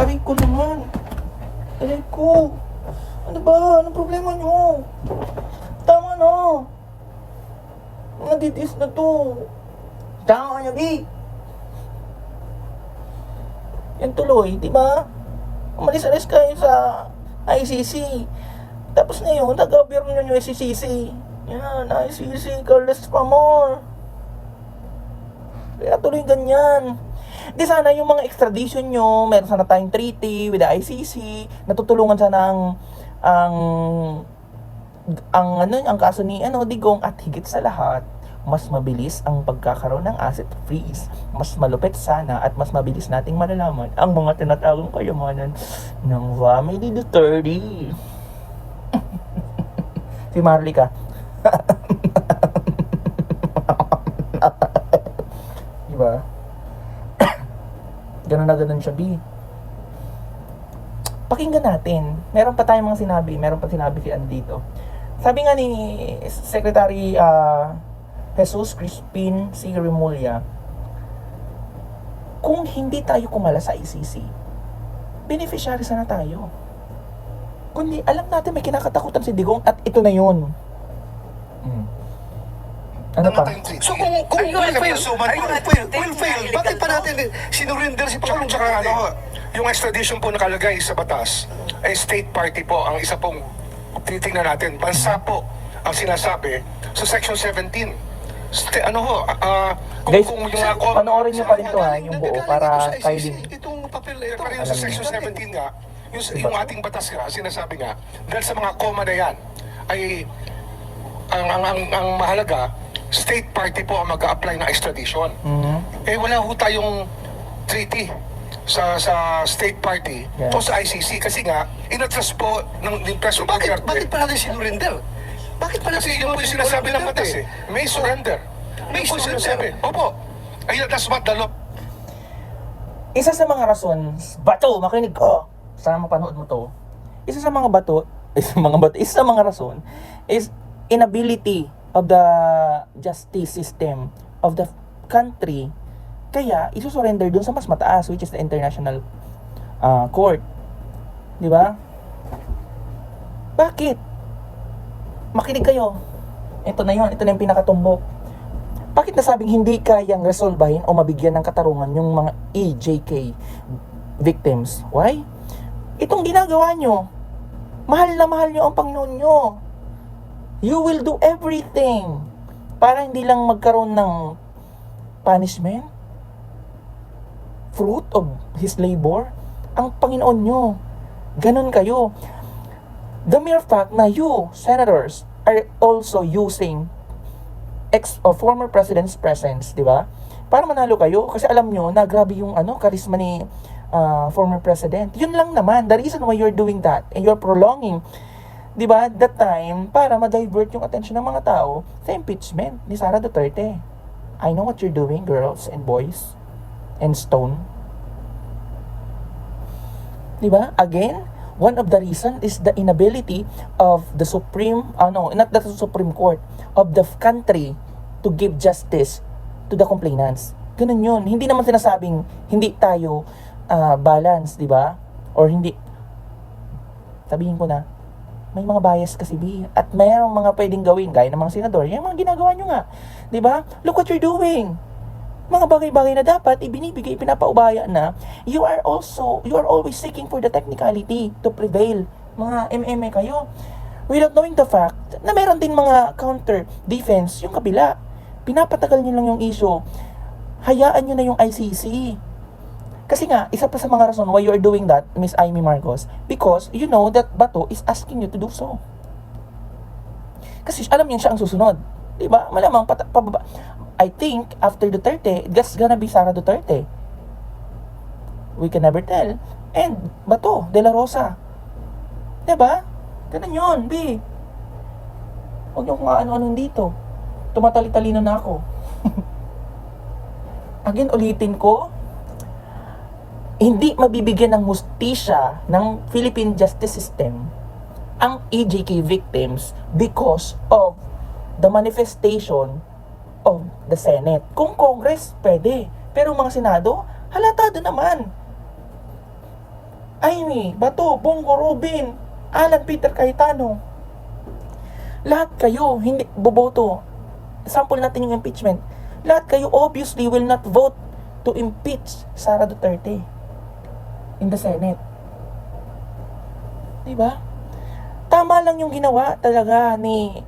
Aray ko naman. Aray ko. Ano ba? Anong problema nyo? Tama na. Mga didis na to. Tama na, B. Yan tuloy, di ba? Umalis-alis kayo sa ICC. Tapos na yun, nag-gobyerno nyo yung ICC. Yan, ICC, Carlos Pamor. Kaya tuloy ganyan. Di sana yung mga extradition nyo, meron sana tayong treaty with the ICC, natutulungan sana ang ang ang ano ang kaso ni ano Digong at higit sa lahat mas mabilis ang pagkakaroon ng asset freeze. Mas malupit sana at mas mabilis nating malalaman ang mga tinatagong kayamanan ng family Duterte. si Marlica. diba? Ganun na ganun siya, B. Pakinggan natin. Meron pa tayong mga sinabi. Meron pa sinabi si ano dito. Sabi nga ni Secretary ah, Jesus Crispin C. Remulla, kung hindi tayo kumala sa ICC, beneficiary sana tayo. Kundi alam natin may kinakatakutan si Digong at ito na yun. Hmm. Ano pa? So kung, kung will fail, it? fail, will fail, bakit pa natin sinurinder si Pangulong tsaka ano, yung extradition po nakalagay sa batas, ay state party po ang isa pong titingnan natin. Bansa po ang sinasabi sa section 17. St- ano ho, ah, kung, Guys, kung yung com- panoorin niyo pa rin to ha, yung buo para kayo din. Itong papel na Eh, yung sa section 17 nga, yung, Diba? yung ating batas nga, sinasabi nga, dahil sa mga comma na yan, ay ang, ang, ang, ang mahalaga, state party po ang mag-apply ng extradition. Mhm. Eh wala ho tayong treaty sa sa state party Yeah. o sa ICC kasi nga inatras po ng, ng President Bakit, bakit pa natin sinurinder? Bakit pa natin Kasi yun po yung sinasabi ng batas eh. May surrender. May Yun po sinasabi. Opo. Ayun, that's what the law Isa sa mga rason, bato, makinig ko. Sana mapanood mo to. Isa sa mga bato, isa sa mga bato, isa sa mga rason is inability of the justice system of the country. Kaya, isusurrender dun sa mas mataas, which is the international uh, court. Di ba? Bakit? Makinig kayo. Ito na yon, ito na yung pinakatumbok. Bakit nasabing hindi kayang resolbahin o mabigyan ng katarungan yung mga EJK victims? Why? Itong ginagawa nyo, mahal na mahal nyo ang Panginoon nyo. You will do everything para hindi lang magkaroon ng punishment, fruit of His labor, ang Panginoon nyo. Ganon kayo. The mere fact na you, senators, are also using ex o former president's presence, di ba? Para manalo kayo kasi alam nyo na grabe yung ano charisma ni ah, former president. Yun lang naman the reason why you're doing that and you're prolonging 'di ba? That time para ma-divert yung attention ng mga tao sa impeachment ni Sara Duterte. I know what you're doing, girls and boys and Stone. 'Di ba? Again, one of the reason is the inability of the Supreme, uh, no, not the Supreme Court, of the country to give justice to the complainants. Ganun yun. Hindi naman sinasabing hindi tayo ah, balance, di ba? Or hindi. Sabihin ko na, may mga bias kasi B. At mayroong mga pwedeng gawin, gaya ng mga senador, yung mga ginagawa nyo nga. Ba? Look what you're doing mga bagay-bagay na dapat ibinibigay, pinapaubaya na, you are also, you are always seeking for the technicality to prevail. Mga MMA kayo. Without knowing the fact na meron din mga counter defense yung kabila. Pinapatagal nyo lang yung issue. Hayaan nyo na yung ICC. Kasi nga, isa pa sa mga rason why you are doing that, Miss Amy Marcos, because you know that Bato is asking you to do so. Kasi alam niya siya ang susunod. Diba? Malamang pata- pababa. I think after Duterte, that's gonna be Sara Duterte. We can never tell. And Bato, De La Rosa. Diba? Ganun yun, B. Huwag niyo kung ano-ano dito. Tumatali-talino na ako. Again, ulitin ko, hindi mabibigyan ng hustisya ng Philippine justice system ang EJK victims because of the manifestation of the Senate. Kung Congress, pwede. Pero mga Senado, halatado naman. Amy, Bato, Bongo, Robin, Alan, Peter, Cayetano. Lahat kayo, hindi, boboto. Sample natin yung impeachment. Lahat kayo obviously will not vote to impeach Sara Duterte in the Senate. Diba? Tama lang yung ginawa talaga ni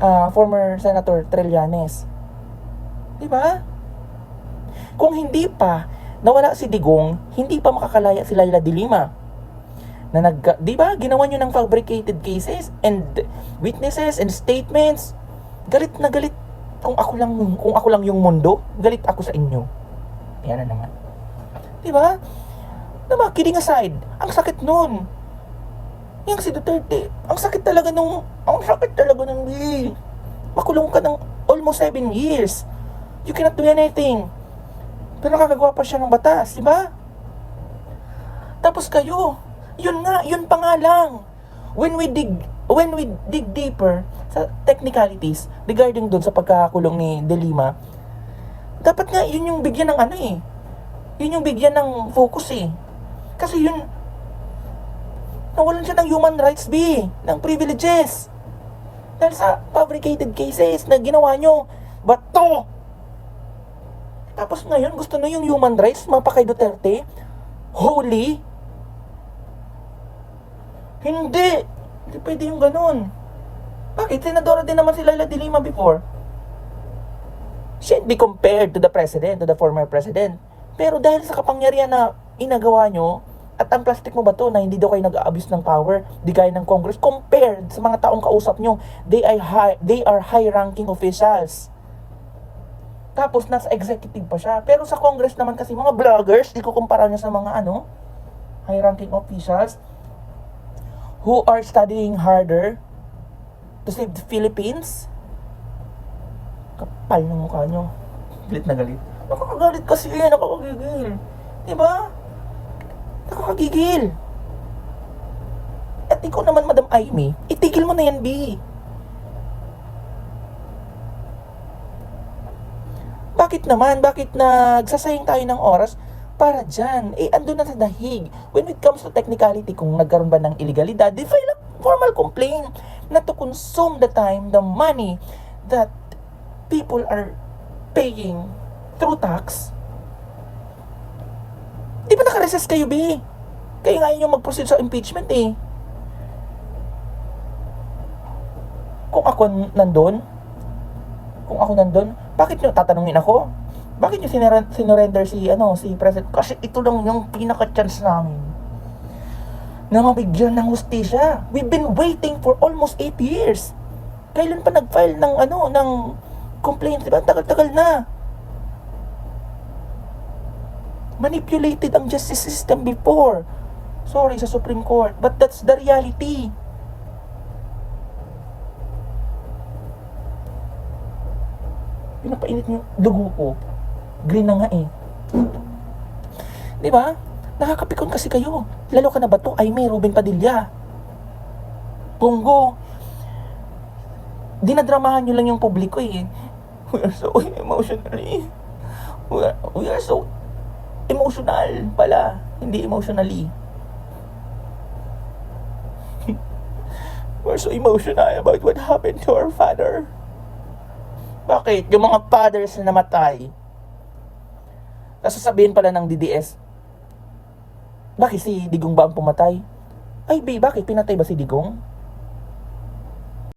ah, former Senator Trillanes. Diba? Kung hindi pa nawala si Digong, hindi pa makakalaya si Laila de Lima. Na nag, 'di ba? Ginawa niyo ng fabricated cases and witnesses and statements. Galit na galit kung ako lang kung ako lang yung mundo, galit ako sa inyo. Yan na naman. 'Di ba? Diba, kidding aside, ang sakit nun. Yung si Duterte, ang sakit talaga nung, ang sakit talaga nung, eh. Makulong ka ng almost 7 years. You cannot do anything. Pero nakakagawa pa siya ng batas, di ba? Tapos kayo, yun nga, yun pa nga lang. When we dig, when we dig deeper sa technicalities regarding dun sa pagkakakulong ni De Lima, dapat nga yun yung bigyan ng ano eh. Yun yung bigyan ng focus eh. Kasi yun, nawalan siya ng human rights B, ng privileges. Dahil sa fabricated cases na ginawa nyo. Ba't to? Tapos ngayon, gusto na yung human rights, mapa kay Duterte? Holy? Hindi! Hindi pwede yung ganun. Bakit? Senadora din naman si Laila de Lima before. She be compared to the president, to the former president. Pero dahil sa kapangyarihan na inagawa nyo, at ang plastic mo ba to na hindi daw kayo nag-abuse ng power, di gaya ng Congress, compared sa mga taong kausap nyo, they are high, they are high-ranking officials. Tapos nasa executive pa siya. Pero sa Congress naman kasi mga vloggers, di ko kumpara niya sa mga ano, high-ranking officials who are studying harder to save the Philippines. Kapal ng mukha nyo. Galit na galit. Nakakagalit kasi nakakagigil. Diba? Nakakagigil. At ikaw naman, Madam Aimee, itigil mo na yan, B. Bakit naman? Bakit nagsasayang tayo ng oras para dyan? Eh, ando na sa dahig. When it comes to technicality, kung nagkaroon ba ng illegalidad, they file a formal complaint not to consume the time, the money that people are paying through tax. Di ba nakareses kayo, B? Kaya nga yung mag-proceed sa impeachment eh. Kung ako nandun, kung ako nandun, bakit nyo tatanungin ako? Bakit nyo sinur- sinurrender si, ano, si President? Kasi ito lang yung pinaka-chance namin na mabigyan ng hustisya. We've been waiting for almost 8 years. Kailan pa nag-file ng, ano, ng complaint, di ba? Tagal-tagal na. Manipulated ang justice system before. Sorry sa Supreme Court, but that's the reality. Pinapainit yung dugo ko. Green na nga eh. Di ba? Nakakapikon kasi kayo. Lalo ka na ba to? Ay, may Ruben Padilla. Bongo. Dinadramahan nyo lang yung publiko eh. We are so emotionally. We are, we are so emotional pala. Hindi emotionally. We're so emotional about what happened to our father. Bakit? Yung mga fathers na namatay. Tapos sasabihin pala ng DDS, bakit si Digong ba ang pumatay? Ay, B, bakit? Pinatay ba si Digong?